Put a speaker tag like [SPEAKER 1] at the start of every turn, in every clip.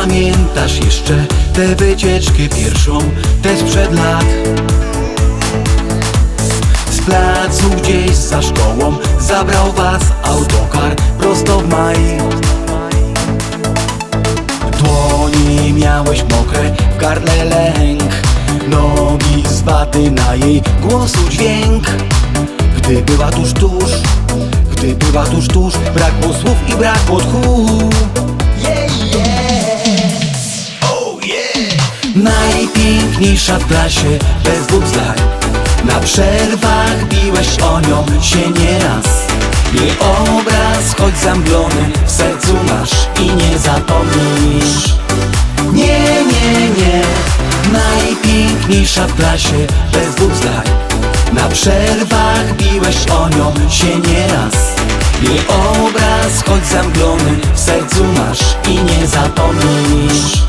[SPEAKER 1] Pamiętasz jeszcze tę wycieczkę pierwszą, tę sprzed lat? Z placu gdzieś za szkołą zabrał was autokar prosto w maj. Dłoni miałeś mokre, w gardle lęk Nogi z waty na jej głosu dźwięk. Gdy była tuż, tuż, gdy była tuż, tuż Brakło słów i brakło tchu Najpiękniejsza w klasie, bez dwóch zdań. Na przerwach biłeś o nią się nieraz. Jej obraz, choć zamglony, w sercu masz i nie zapomnisz. Nie, nie, nie. Najpiękniejsza w klasie, bez dwóch zdań. Na przerwach biłeś o nią się nieraz. Jej obraz, choć zamglony, w sercu masz i nie zapomnisz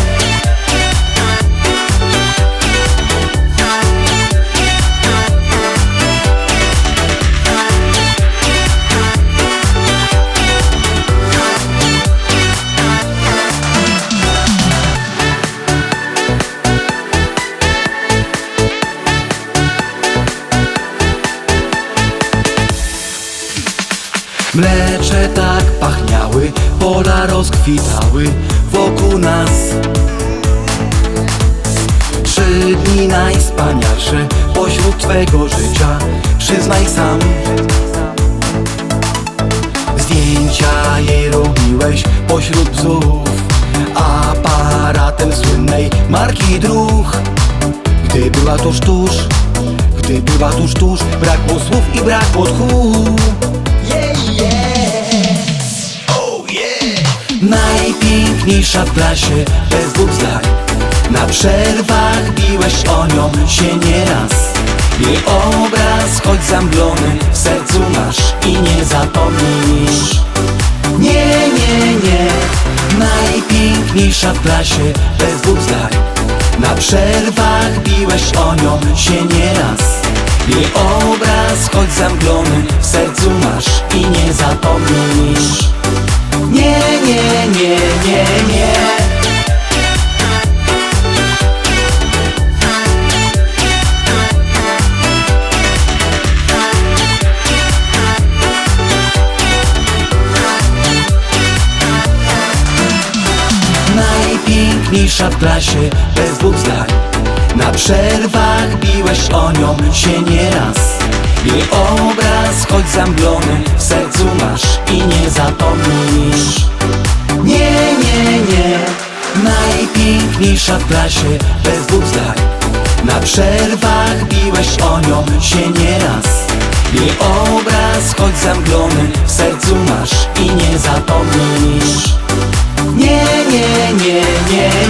[SPEAKER 1] Mlecze tak pachniały, pola rozkwitały wokół nas. Trzy dni najspanialsze pośród Twego życia, przyznaj sam. Zdjęcia jej robiłeś pośród bzów Aparatem słynnej marki druh Gdy była tuż, tuż, gdy była tuż, tuż Brakło słów i brakło tchu Najpiękniejsza w klasie, bez dwóch zdań. Na przerwach biłeś o nią się nieraz. Jej obraz, choć zamglony, w sercu masz i nie zapomnisz. Nie, nie, nie. Najpiękniejsza w klasie, bez dwóch zdań. Na przerwach biłeś o nią się nieraz. Jej obraz, choć zamglony, w sercu masz i nie zapomnisz nie, nie, nie, nie, nie Najpiękniejsza w klasie, bez dwóch zdań. Na przerwach biłeś o nią się nieraz. Jej obraz, choć zamglony, w sercu masz i nie zapomnisz Najpiękniejsza w klasie, bez dwóch zdań Na przerwach biłeś o nią się nieraz. Jej obraz, choć zamglony, w sercu masz i nie zapomnisz. Nie, nie, nie, nie, nie